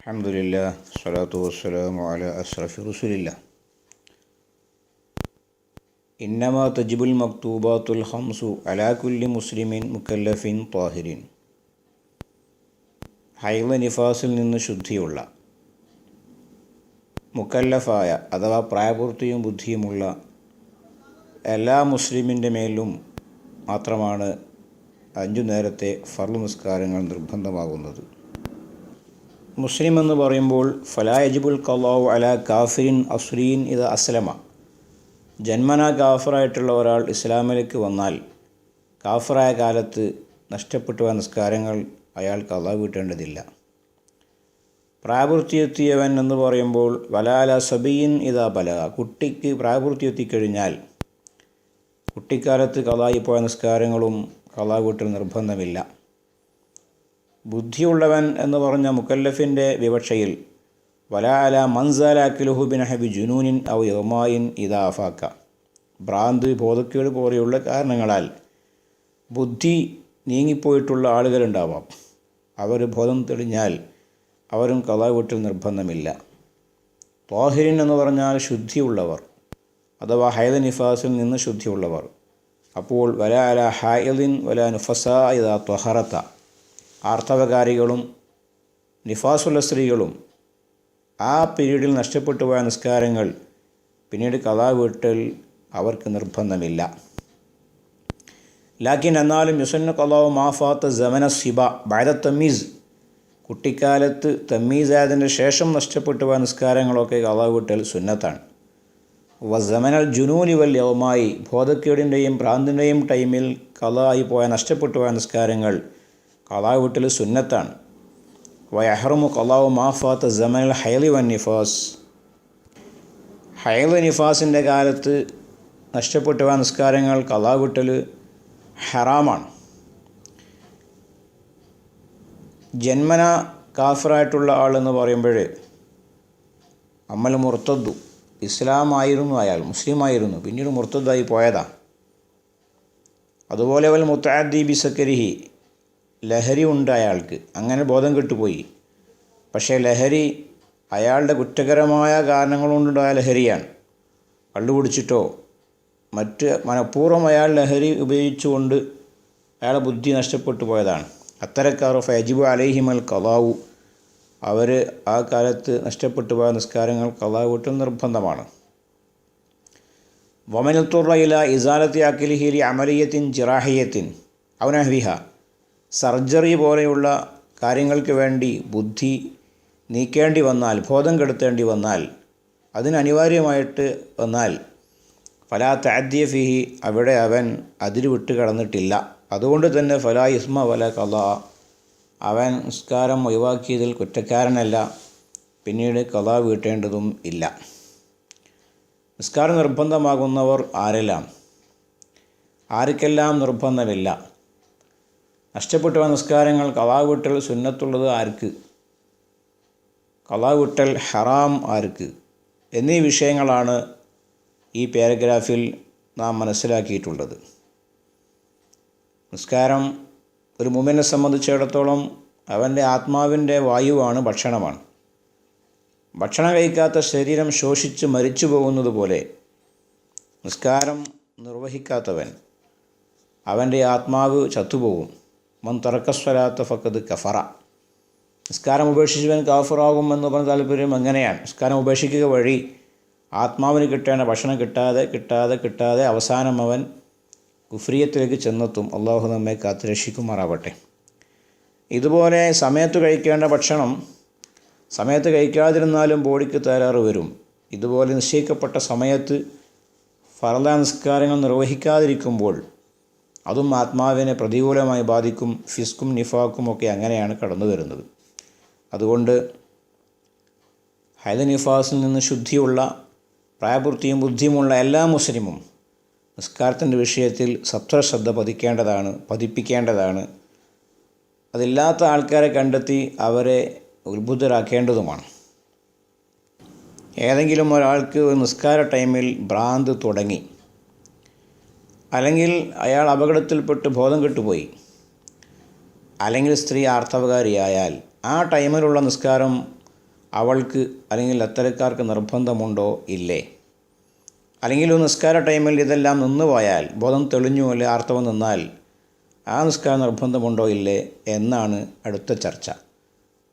അലഹമുല്ല സ്വലാത്തു വസ്സലാം അല അസ്രഫി റസുലില്ല. ഇന്നമ തജിബുൽ മക്തൂബാത്തുൽ ഹംസു അലാകുല്ലി മുസ്ലിമിൻ മുക്കല്ലഫിൻ താഹിരിൻ ഹൈവ നിഫാസിൽ നിന്ന് ശുദ്ധിയുള്ള മുക്കല്ലഫായ അഥവാ പ്രായപൂർത്തിയും ബുദ്ധിയുമുള്ള എല്ലാ മുസ്ലിമിന്റെ മേലും മാത്രമാണ് അഞ്ചു നേരത്തെ ഫർൾ നിസ്കാരങ്ങൾ നിർബന്ധമാകുന്നത്. മുസ്ലിം എന്ന് പറയുമ്പോൾ ഫലായജിബുൽ കലാവ് അല കാഫിരിൻ അസ്രീൻ ഇത് അസ്ലമ. ജന്മന കാഫറായിട്ടുള്ള ഒരാൾ ഇസ്ലാമിലേക്ക് വന്നാൽ കാഫറായ കാലത്ത് നഷ്ടപ്പെട്ടു പോയ നിസ്കാരങ്ങൾ അയാൾ കലാ വീട്ടേണ്ടതില്ല. പ്രായപൂർത്തിയെത്തിയവൻ എന്ന് പറയുമ്പോൾ വലാല സബീൻ ഇതാ ബല. കുട്ടിക്ക് പ്രായപൂർത്തിയെത്തിക്കഴിഞ്ഞാൽ കുട്ടിക്കാലത്ത് കലായി പോയ നിസ്കാരങ്ങളും കലാ വീട്ടിൽ നിർബന്ധമില്ല. ബുദ്ധിയുള്ളവൻ എന്ന് പറഞ്ഞ മുക്കല്ലഫിന്റെ വിവക്ഷയിൽ വലാല മൻസാലാക്കിലുഹു ബിൻ ഹബി ജുനൂനിൻ ഔ യൗമായിൻ ഇദാഫാക്ക ഭ്രാന്ത് ബോധക്കേട് പോലെയുള്ള കാരണങ്ങളാൽ ബുദ്ധി നീങ്ങിപ്പോയിട്ടുള്ള ആളുകളുണ്ടാവാം. അവർ ബോധം തെളിഞ്ഞാൽ അവരും കഥാവീട്ടിൽ നിർബന്ധമില്ല. തോഹിരിൻ എന്ന് പറഞ്ഞാൽ ശുദ്ധിയുള്ളവർ അഥവാ ഹൈദ നിഫാസിൽ നിന്ന് ശുദ്ധിയുള്ളവർ. അപ്പോൾ വലാല അല ഹായലിൻ വലാ നുഫസ ഇതാ ത്വഹറത്ത ആർത്തവകാരികളും നിഫാസുള്ള സ്ത്രീകളും ആ പീരീഡിൽ നഷ്ടപ്പെട്ടു പോയ നിസ്കാരങ്ങൾ പിന്നീട് കഥാ വീട്ടൽ അവർക്ക് നിർബന്ധമില്ല. ലാക്കിൻ എന്നാലും യുസന്ന കലാവ് മാഫാത്ത് ജമന സിബ ബൈദ തമ്മീസ് കുട്ടിക്കാലത്ത് തമ്മീസായതിന്റെ ശേഷം നഷ്ടപ്പെട്ടു പോയ നിസ്കാരങ്ങളൊക്കെ കഥാ വീട്ടൽ സുന്നത്താണ് വസമനൽ ജുനൂലി വൽ യവമായി ബോധക്കേടിന്റെയും ഭ്രാന്തിന്റെയും ടൈമിൽ കലായി പോയ നഷ്ടപ്പെട്ടു പോയ നിസ്കാരങ്ങൾ കലാ വീട്ടിൽ സുന്നത്താണ്. വയഹറുമു കലാവ് മാഫാത്ത് ജമനൽ ഹൈലി വൻ നിഫാസ്. ഹൈല നിഫാസിന്റെ കാലത്ത് നഷ്ടപ്പെട്ടു നിസ്കാരങ്ങൾ കലാ വിട്ടൽ ഹറാമാണ്. ജന്മന കാഫറായിട്ടുള്ള ആളെന്ന് പറയുമ്പോൾ അമ്മൽ മുർത്തദ്ദു ഇസ്ലാമായിരുന്നു അയാൾ മുസ്ലിം ആയിരുന്നു പിന്നീട് മുർത്തദ്ദായി പോയതാണ് അതുപോലെ അവൽ മുത്താദ്ദീബി ബിസക്കരിഹി ലഹരി ഉണ്ട് അയാൾക്ക്. അങ്ങനെ ബോധം കെട്ടുപോയി. പക്ഷേ ലഹരി അയാളുടെ കുറ്റകരമായ കാരണങ്ങൾ കൊണ്ടുണ്ടായ ലഹരിയാണ്. കള്ളു കുടിച്ചിട്ടോ മറ്റ് മനഃപൂർവം അയാൾ ലഹരി ഉപയോഗിച്ചുകൊണ്ട് അയാളുടെ ബുദ്ധി നഷ്ടപ്പെട്ടു പോയതാണ്. അത്തരക്കാർ ഫൈജിബ് അലൈഹിമൽ കലാവു അവർ ആ കാലത്ത് നഷ്ടപ്പെട്ടു പോയ നിസ്കാരങ്ങൾ കലാവിട്ടും നിർബന്ധമാണ്. വമനത്തുറയില ഇസാലത്തി അഖിലിഹിലി അമലിയത്തിൻ ജിറാഹിയത്തിൻ അവനഹ്വിഹ സർജറി പോലെയുള്ള കാര്യങ്ങൾക്ക് വേണ്ടി ബുദ്ധി നീക്കേണ്ടി വന്നാൽ ബോധം കെടുത്തേണ്ടി വന്നാൽ അതിനനിവാര്യമായിട്ട് വന്നാൽ ഫലാ താദ്യ ഫിഹി അവിടെ അവൻ അതിരുവിട്ട് കടന്നിട്ടില്ല. അതുകൊണ്ട് തന്നെ ഫലാ ഇസ്മ വല കഥ അവൻ നിസ്കാരം ഒഴിവാക്കിയതിൽ കുറ്റക്കാരനല്ല. പിന്നീട് കഥ വീട്ടേണ്ടതും ഇല്ല. നിസ്കാരം നിർബന്ധമാകുന്നവർ ആരെല്ലാം? ആർക്കെല്ലാം നിർബന്ധമില്ല? നഷ്ടപ്പെട്ടു നമസ്കാരങ്ങൾ കഥാ സുന്നത്തുള്ളത് ആർക്ക്? കലാവിട്ടൽ വീട്ടൽ ഹറാം ആർക്ക്? എന്നീ വിഷയങ്ങളാണ് ഈ പാരഗ്രാഫിൽ നാം മനസ്സിലാക്കിയിട്ടുള്ളത്. നിസ്കാരം ഒരു മുമ്പിനെ സംബന്ധിച്ചിടത്തോളം അവന്റെ ആത്മാവിന്റെ വായുവാണ് ഭക്ഷണമാണ്. ഭക്ഷണം കഴിക്കാത്ത ശരീരം ശോഷിച്ച് മരിച്ചു പോകുന്നത് പോലെ നിസ്കാരം നിർവഹിക്കാത്തവൻ അവന്റെ ആത്മാവ് ചത്തുപോകും. മൻ തറക്കസ്വലാത്ത ഫക്കത് കഫറ. നിസ്കാരം ഉപേക്ഷിച്ചവൻ കാഫറാകും എന്ന് പറഞ്ഞ താല്പര്യം എങ്ങനെയാണ് നിസ്കാരം ഉപേക്ഷിക്കുക വഴി ആത്മാവിന് കിട്ടേണ്ട ഭക്ഷണം കിട്ടാതെ കിട്ടാതെ കിട്ടാതെ അവസാനം അവൻ കുഫ്രിയത്തിലേക്ക് ചെന്നെത്തും. അള്ളാഹു നമ്മെ കാത്തു രക്ഷിക്കുമാറാവട്ടെ. ഇതുപോലെ സമയത്ത് കഴിക്കേണ്ട ഭക്ഷണം സമയത്ത് കഴിക്കാതിരുന്നാലും ബോഡിക്ക് തകരാറ് വരും. ഇതുപോലെ നിശ്ചയിക്കപ്പെട്ട സമയത്ത് ഫറല നിസ്കാരങ്ങൾ നിർവഹിക്കാതിരിക്കുമ്പോൾ അതും ആത്മാവിനെ പ്രതികൂലമായി ബാധിക്കും ഫിസ്കും നിഫാക്കും ഒക്കെ അങ്ങനെയാണ് കടന്നു വരുന്നത്. അതുകൊണ്ട് ഹൈദ നിഫാസിൽ നിന്ന് ശുദ്ധിയുള്ള പ്രായപൂർത്തിയും ബുദ്ധിയുമുള്ള എല്ലാ മുസ്ലിമും നിസ്കാരത്തിന്റെ വിഷയത്തിൽ സത്വശ്രദ്ധ പതിക്കേണ്ടതാണ് പതിപ്പിക്കേണ്ടതാണ്. അതില്ലാത്ത ആൾക്കാരെ കണ്ടെത്തി അവരെ ഉത്ബുദ്ധരാക്കേണ്ടതുമാണ്. ഏതെങ്കിലും ഒരാൾക്ക് നിസ്കാര ടൈമിൽ ഭ്രാന്ത് തുടങ്ങി. അല്ലെങ്കിൽ അയാൾ അപകടത്തിൽപ്പെട്ട് ബോധം കെട്ടുപോയി. അല്ലെങ്കിൽ സ്ത്രീ ആർത്തവകാരിയായാൽ ആ ടൈമിലുള്ള നിസ്കാരം അവൾക്ക് അല്ലെങ്കിൽ അത്തരക്കാർക്ക് നിർബന്ധമുണ്ടോ? ഇല്ലേ. അല്ലെങ്കിൽ നിസ്കാര ടൈമിൽ ഇതെല്ലാം നിന്ന് പോയാൽ ബോധം തെളിഞ്ഞു അല്ലെ ആർത്തവം നിന്നാൽ ആ നിസ്കാരം നിർബന്ധമുണ്ടോ? ഇല്ലേ എന്നാണ് അടുത്ത ചർച്ച.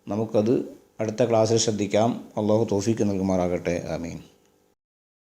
നമുക്കത് അടുത്ത ക്ലാസ്സിൽ ശ്രദ്ധിക്കാം. അള്ളാഹു തോഫിക്ക് നൽകുമാറാകട്ടെ. ആമീൻ.